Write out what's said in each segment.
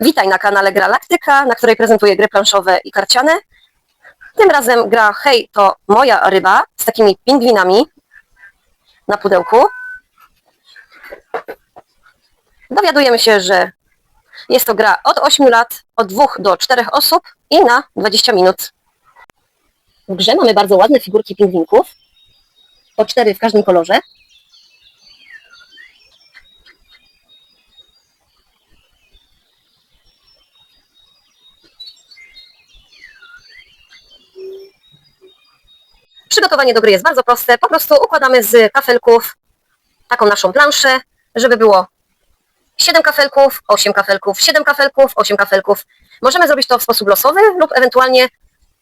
Witaj na kanale Gralaktyka, na której prezentuję gry planszowe i karciane. Tym razem gra Hej, to moja ryba z takimi pingwinami na pudełku. Dowiadujemy się, że jest to gra od 8 lat, od 2 do 4 osób i na 20 minut. W grze mamy bardzo ładne figurki pingwinków, po 4 w każdym kolorze. Przygotowanie do gry jest bardzo proste. Po prostu układamy z kafelków taką naszą planszę, żeby było 7 kafelków, 8 kafelków, 7 kafelków, 8 kafelków. Możemy zrobić to w sposób losowy lub ewentualnie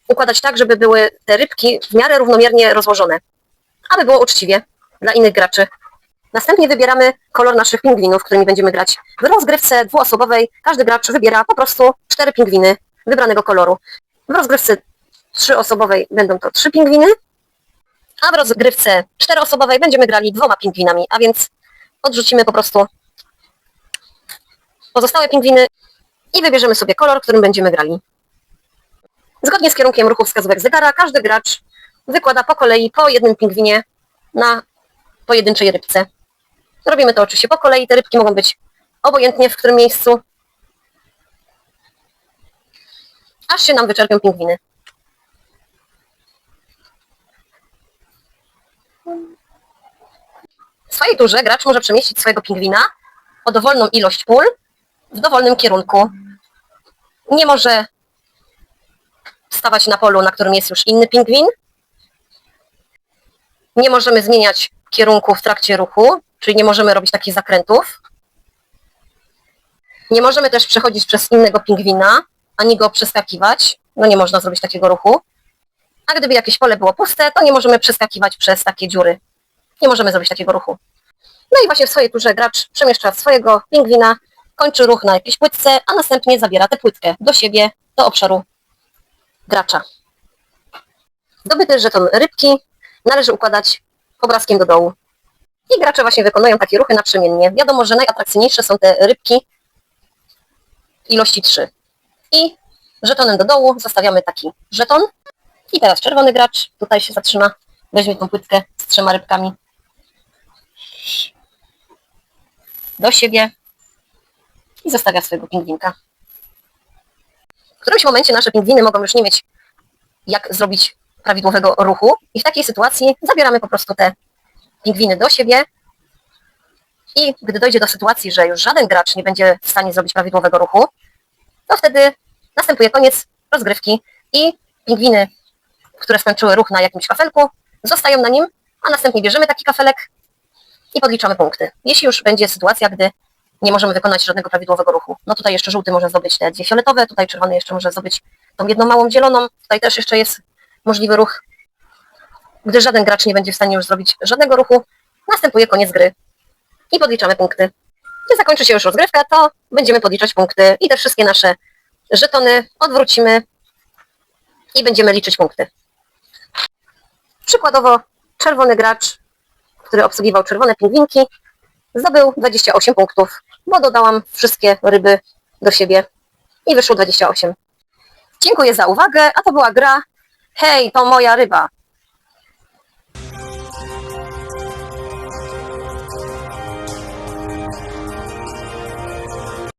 układać tak, żeby były te rybki w miarę równomiernie rozłożone, aby było uczciwie dla innych graczy. Następnie wybieramy kolor naszych pingwinów, którymi będziemy grać. W rozgrywce dwuosobowej każdy gracz wybiera po prostu cztery pingwiny wybranego koloru. W rozgrywce trzyosobowej będą to trzy pingwiny, a w rozgrywce czteroosobowej będziemy grali dwoma pingwinami, a więc odrzucimy po prostu pozostałe pingwiny i wybierzemy sobie kolor, którym będziemy grali. Zgodnie z kierunkiem ruchu wskazówek zegara, każdy gracz wykłada po kolei po jednym pingwinie na pojedynczej rybce. Robimy to oczywiście po kolei, te rybki mogą być obojętnie w którym miejscu, aż się nam wyczerpią pingwiny. Swojej turze gracz może przemieścić swojego pingwina o dowolną ilość pól w dowolnym kierunku. Nie może stawać na polu, na którym jest już inny pingwin. Nie możemy zmieniać kierunku w trakcie ruchu, czyli nie możemy robić takich zakrętów. Nie możemy też przechodzić przez innego pingwina, ani go przeskakiwać. No nie można zrobić takiego ruchu. A gdyby jakieś pole było puste, to nie możemy przeskakiwać przez takie dziury. Nie możemy zrobić takiego ruchu. No i właśnie w swojej turze gracz przemieszcza swojego pingwina, kończy ruch na jakiejś płytce, a następnie zabiera tę płytkę do siebie, do obszaru gracza. Zdobyty żeton rybki należy układać obrazkiem do dołu. I gracze właśnie wykonują takie ruchy naprzemiennie. Wiadomo, że najatrakcyjniejsze są te rybki ilości 3. I żetonem do dołu zostawiamy taki żeton. I teraz czerwony gracz tutaj się zatrzyma, weźmie tą płytkę z trzema rybkami do siebie i zostawia swojego pingwinka. W którymś momencie nasze pingwiny mogą już nie mieć jak zrobić prawidłowego ruchu i w takiej sytuacji zabieramy po prostu te pingwiny do siebie i gdy dojdzie do sytuacji, że już żaden gracz nie będzie w stanie zrobić prawidłowego ruchu, to wtedy następuje koniec rozgrywki i pingwiny, które skończyły ruch na jakimś kafelku, zostają na nim, a następnie bierzemy taki kafelek i podliczamy punkty. Jeśli już będzie sytuacja, gdy nie możemy wykonać żadnego prawidłowego ruchu. No tutaj jeszcze żółty może zdobyć te dwie fioletowe, tutaj czerwony jeszcze może zdobyć tą jedną małą zieloną, tutaj też jeszcze jest możliwy ruch. Gdy żaden gracz nie będzie w stanie już zrobić żadnego ruchu, następuje koniec gry i podliczamy punkty. Gdy zakończy się już rozgrywka, to będziemy podliczać punkty i te wszystkie nasze żetony odwrócimy i będziemy liczyć punkty. Przykładowo czerwony gracz, który obsługiwał czerwone pingwinki, zdobył 28 punktów, bo dodałam wszystkie ryby do siebie i wyszło 28. Dziękuję za uwagę, a to była gra Hej, to moja ryba.